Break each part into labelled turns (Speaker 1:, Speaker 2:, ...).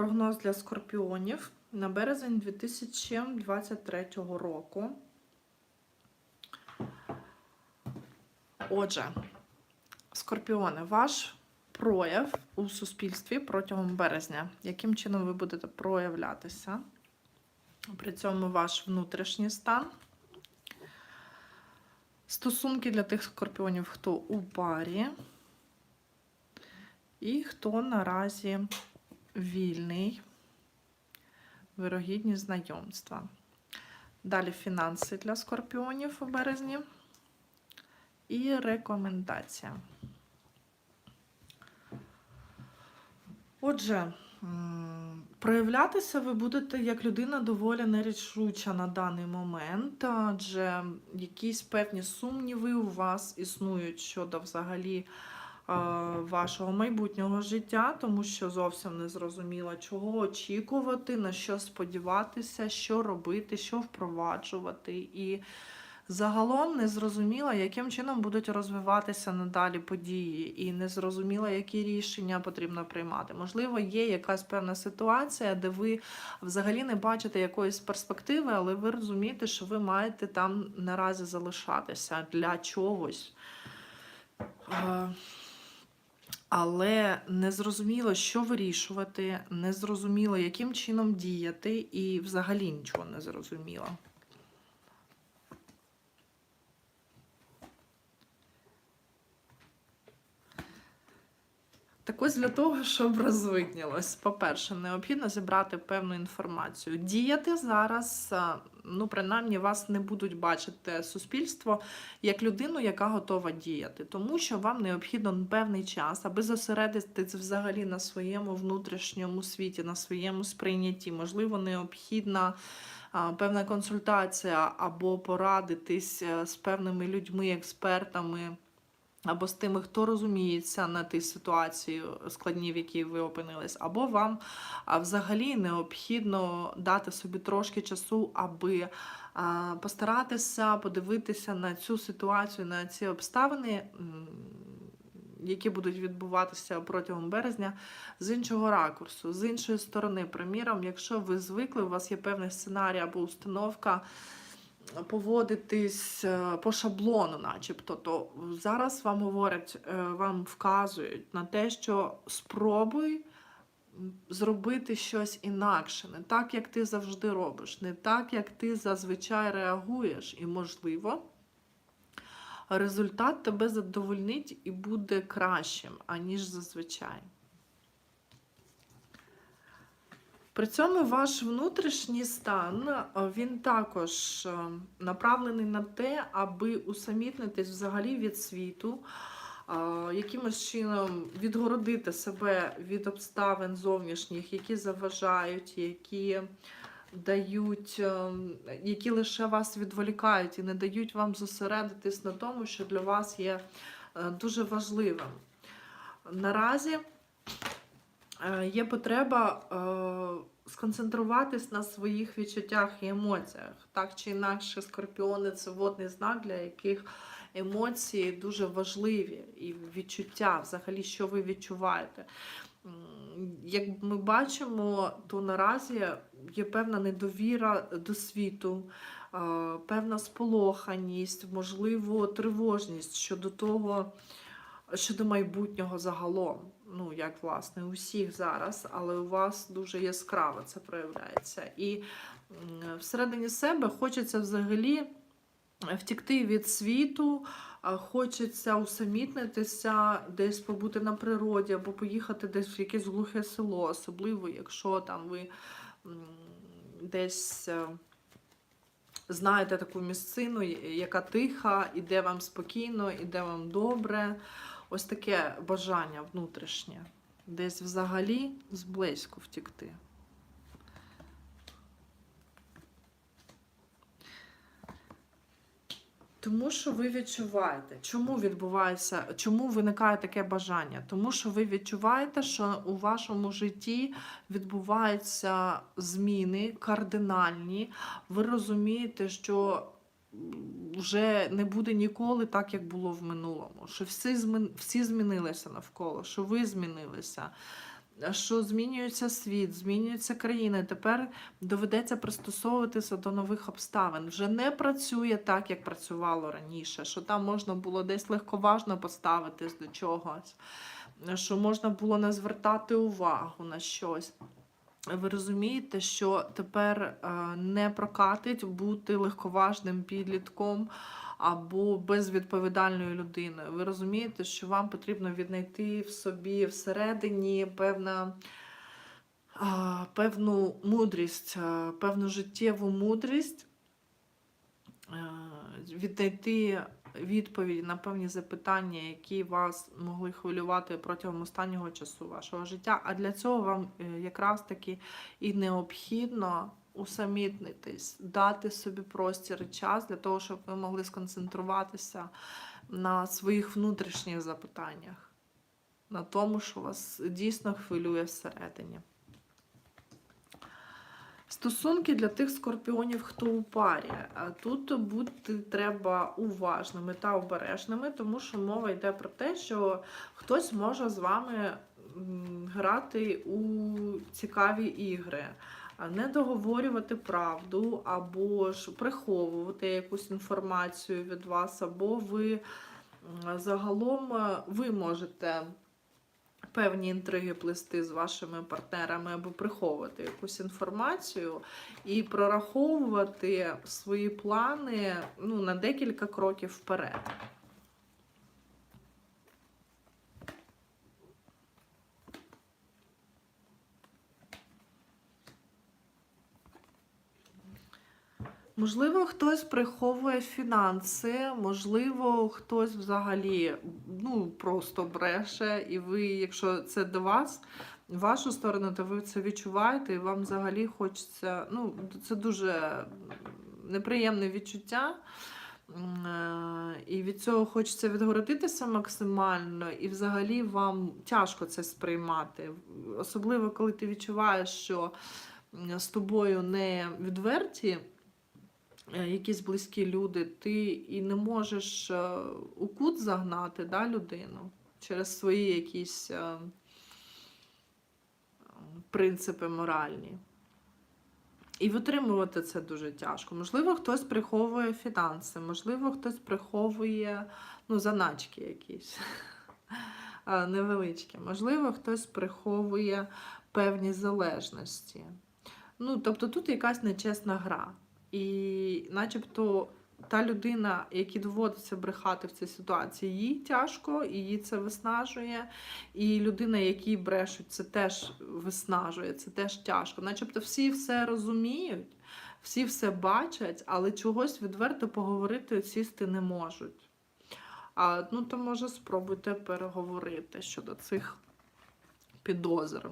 Speaker 1: прогноз для скорпіонів на березень 2023 року. Отже, скорпіони, ваш прояв у суспільстві протягом березня. Яким чином ви будете проявлятися? При цьому ваш внутрішній стан. Стосунки для тих скорпіонів, хто у парі, і хто наразі вільний, вирогідні знайомства. Далі фінанси для скорпіонів у березні. І рекомендація. Отже, проявлятися ви будете як людина доволі нерішуча на даний момент, адже якісь певні сумніви у вас існують щодо взагалі вашого майбутнього життя, тому що зовсім не зрозуміло, чого очікувати, на що сподіватися, що робити, що впроваджувати. І загалом не зрозуміло, яким чином будуть розвиватися надалі події, і не зрозуміло, які рішення потрібно приймати. Можливо, є якась певна ситуація, де ви взагалі не бачите якоїсь перспективи, але ви розумієте, що ви маєте там наразі залишатися для чогось. Але не зрозуміло, що вирішувати, не зрозуміло, яким чином діяти, і взагалі нічого не зрозуміло. Так ось для того, щоб розвиднілось, по-перше, необхідно зібрати певну інформацію. Діяти зараз, ну, принаймні, вас не будуть бачити суспільство як людину, яка готова діяти, тому що вам необхідно певний час, аби зосередитись взагалі на своєму внутрішньому світі, на своєму сприйнятті. Можливо, необхідна. Певна консультація або порадитись е, з певними людьми, експертами, або з тими, хто розуміється на тій ситуації складній, в якій ви опинились, або вам взагалі необхідно дати собі трошки часу, аби постаратися подивитися на цю ситуацію, на ці обставини, які будуть відбуватися протягом березня, з іншого ракурсу, з іншої сторони. Приміром, якщо ви звикли, у вас є певний сценарій або установка поводитись е, по шаблону, начебто, то зараз вам говорять, е, вам вказують на те, що спробуй зробити щось інакше, не так, як ти завжди робиш, не так, як ти зазвичай реагуєш, і, можливо, результат тебе задовольнить і буде кращим, аніж зазвичай. При цьому ваш внутрішній стан е, він також е, направлений на те, аби усамітнитись взагалі від світу, е, якимось чином відгородити себе від обставин зовнішніх, які заважають, які дають, які лише вас відволікають і не дають вам зосередитись на тому, що для вас є дуже важливим. Наразі є потреба е, сконцентруватись на своїх відчуттях і емоціях. Так чи інакше, скорпіони це водний знак, для яких емоції дуже важливі, і відчуття, взагалі, що ви відчуваєте. Як ми бачимо, то наразі є певна недовіра до світу, е, певна сполоханість, можливо, тривожність щодо того, щодо майбутнього загалом ну, як власне, у всіх зараз, але у вас дуже яскраво це проявляється. І всередині себе хочеться взагалі втікти від світу, хочеться усамітнитися, десь побути на природі, або поїхати десь в якесь глухе село, особливо, якщо там ви десь. Е, знаєте таку місцину, яка тиха, і де вам спокійно, і де вам добре. Ось таке бажання внутрішнє. Десь взагалі зблизько втікти. Тому що ви відчуваєте, чому відбувається, чому виникає таке бажання? Тому що ви відчуваєте, що у вашому житті відбуваються зміни кардинальні. Ви розумієте, що вже не буде ніколи так, як було в минулому. Що всі, змін... всі змінилися навколо, що ви змінилися. що змінюється світ, змінюється країна. Тепер доведеться пристосовуватися до нових обставин. Вже не працює так, як працювало раніше, що там можна було десь легковажно поставитись до чогось, що можна було не звертати увагу на щось. Ви розумієте, що тепер е, не прокатить бути легковажним підлітком або безвідповідальною людиною. Ви розумієте, що вам потрібно віднайти в собі всередині певна, певну мудрість, певну життєву мудрість, е, віднайти відповіді на певні запитання, які вас могли хвилювати протягом останнього часу вашого життя. А для цього вам е, якраз таки і необхідно усамітнитись, дати собі простір і час для того, щоб ви могли сконцентруватися на своїх внутрішніх запитаннях, на тому, що вас дійсно хвилює всередині. Стосунки для тих скорпіонів, хто у парі. Тут бути треба уважними та обережними, тому що мова йде про те, що хтось може з вами грати у цікаві ігри, не договорювати правду, або ж приховувати якусь інформацію від вас, або ви загалом е, ви можете певні інтриги плести з вашими партнерами або приховувати якусь інформацію і прораховувати свої плани ну, на декілька кроків вперед. Можливо, хтось приховує фінанси, можливо, хтось взагалі ну, просто бреше, і ви, якщо це до вас, вашу сторону, то ви це відчуваєте, і вам взагалі хочеться. Ну, це дуже неприємне відчуття. Е, І від цього хочеться відгородитися максимально, і взагалі вам тяжко це сприймати. Особливо, коли ти відчуваєш, що з тобою не відверті якісь близькі люди, ти і не можеш е, у кут загнати да, людину через свої якісь е, принципи моральні. І витримувати це дуже тяжко. Можливо, хтось приховує фінанси, можливо, хтось приховує ну, заначки якісь невеличкі. Можливо, хтось приховує певні залежності. Ну, тобто тут якась нечесна гра. І начебто та людина, якій доводиться брехати в цій ситуації, їй тяжко, її це виснажує. І людина, якій брешуть, це теж виснажує, це теж тяжко. Начебто всі все розуміють, всі все бачать, але чогось відверто поговорити сісти не можуть. А, ну, то може спробуйте переговорити щодо цих підозр.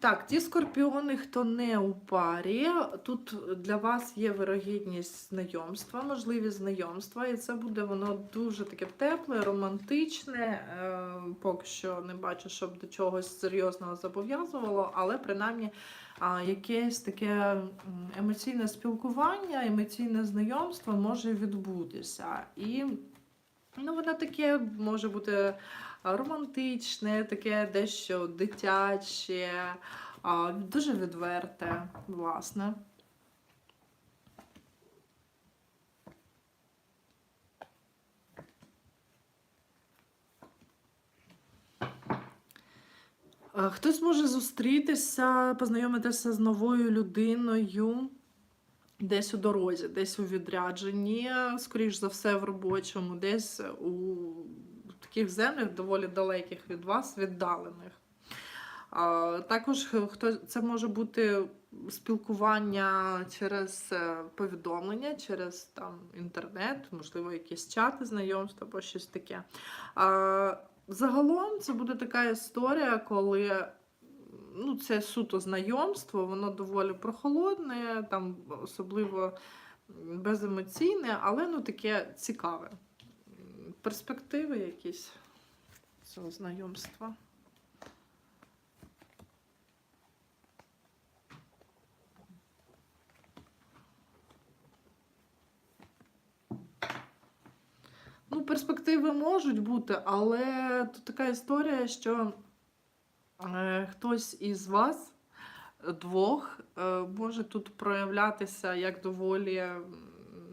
Speaker 1: Так, ті скорпіони, хто не у парі, тут для вас є вирогідність знайомства, можливість знайомства, і це буде воно дуже таке тепле, романтичне. Е, Поки що не бачу, щоб до чогось серйозного зобов'язувало, але принаймні якесь таке емоційне спілкування, емоційне знайомство може відбутися. І ну, воно таке може бути романтичне, таке дещо дитяче, дуже відверте, власне. Е, Хтось може зустрітися, познайомитися з новою людиною десь у дорозі, десь у відрядженні, скоріш за все, в робочому, десь у таких землях доволі далеких від вас, віддалених. Також хто це може бути спілкування через е, повідомлення, через там інтернет, можливо, якісь чати знайомства або щось таке. Загалом це буде така історія, коли ну, це суто знайомство, воно доволі прохолодне, там особливо беземоційне, але ну, таке цікаве. Перспективи якісь цього знайомства. Ну, перспективи можуть бути, але тут така історія, що е, хтось із вас двох е, може тут проявлятися як доволі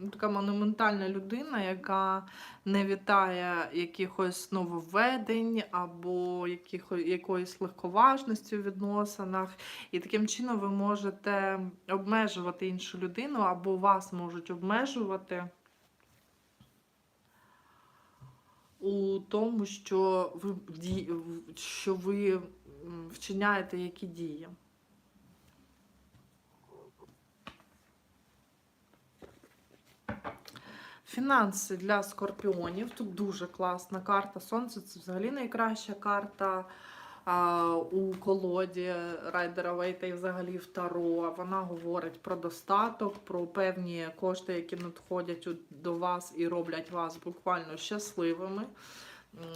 Speaker 1: така монументальна людина, яка не вітає якихось нововведень або якихо, якоїсь легковажності у відносинах. І таким чином ви можете обмежувати іншу людину, або вас можуть обмежувати у тому, що ви, що ви вчиняєте які дії. Фінанси для скорпіонів. Тут дуже класна карта. Сонце це взагалі найкраща карта а, у колоді Райдера Вейта і взагалі в Таро. Вона говорить про достаток, про певні кошти, які надходять до вас і роблять вас буквально щасливими.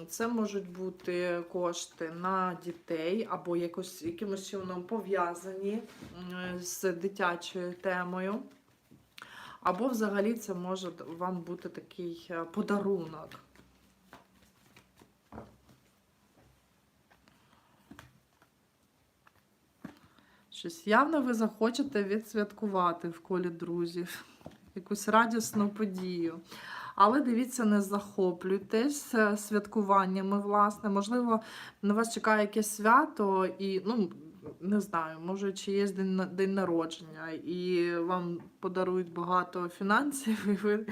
Speaker 1: Це можуть бути кошти на дітей або якось, якимось чином пов'язані з дитячою темою. Або взагалі це може вам бути такий е, подарунок. Щось явно ви захочете відсвяткувати в колі друзів, якусь радісну подію. Але дивіться, не захоплюйтесь е, святкуваннями, власне. Можливо, на вас чекає якесь свято, і, ну, не знаю, може, чи є день, день народження, і вам подарують багато фінансів, і ви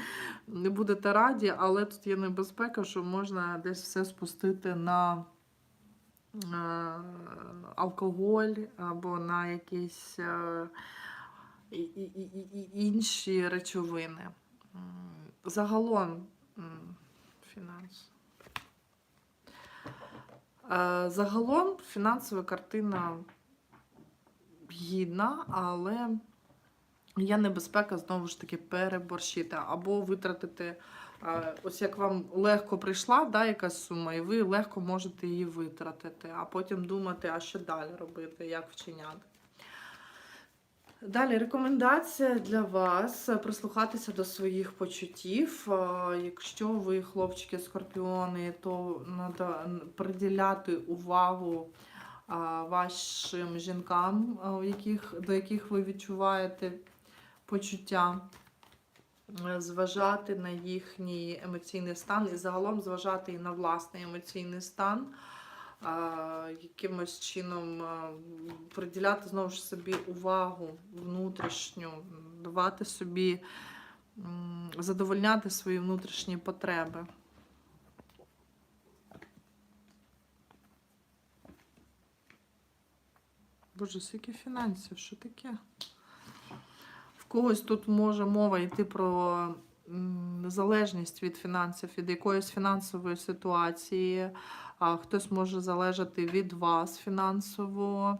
Speaker 1: не будете раді, але тут є небезпека, що можна десь все спустити на е, алкоголь або на якісь е, інші речовини. Загалом фінанс. Е, Загалом фінансова картина гідна, але є небезпека знову ж таки переборщити або витратити. е, Ось як вам легко прийшла да, якась сума, і ви легко можете її витратити, а потім думати, а що далі робити, як вчиняти. Далі рекомендація для вас прислухатися до своїх почуттів. Е, Якщо ви хлопчики скорпіони, то треба приділяти увагу вашим жінкам, яких, до яких ви відчуваєте почуття, Е, зважати на їхній емоційний стан і загалом зважати і на власний емоційний стан. Якимось чином приділяти знову ж собі увагу внутрішню, давати собі задовольняти свої внутрішні потреби. Боже, скільки фінансів, що таке? В когось тут може мова йти про залежність від фінансів, від якоїсь фінансової ситуації, а хтось може залежати від вас фінансово.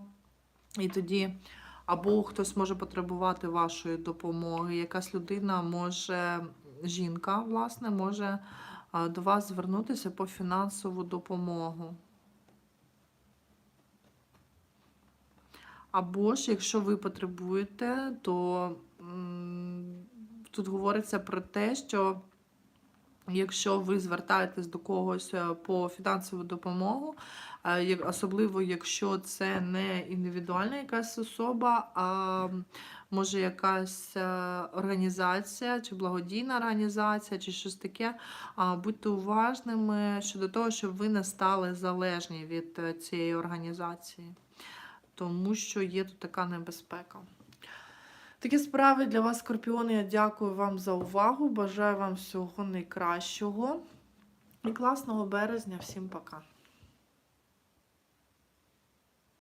Speaker 1: І тоді або хтось може потребувати вашої допомоги. Якась людина може, жінка, власне, може до вас звернутися по фінансову допомогу. Або ж, якщо ви потребуєте, то тут говориться про те, що якщо ви звертаєтесь до когось е, по фінансову допомогу, е, особливо якщо це не індивідуальна якась особа, а може якась е, організація чи благодійна організація, чи щось таке, будьте уважними щодо того, щоб ви не стали залежні від цієї організації тому що є тут така небезпека. Такі справи для вас, скорпіони. Я дякую вам за увагу. Бажаю вам всього найкращого і класного березня. Всім пока.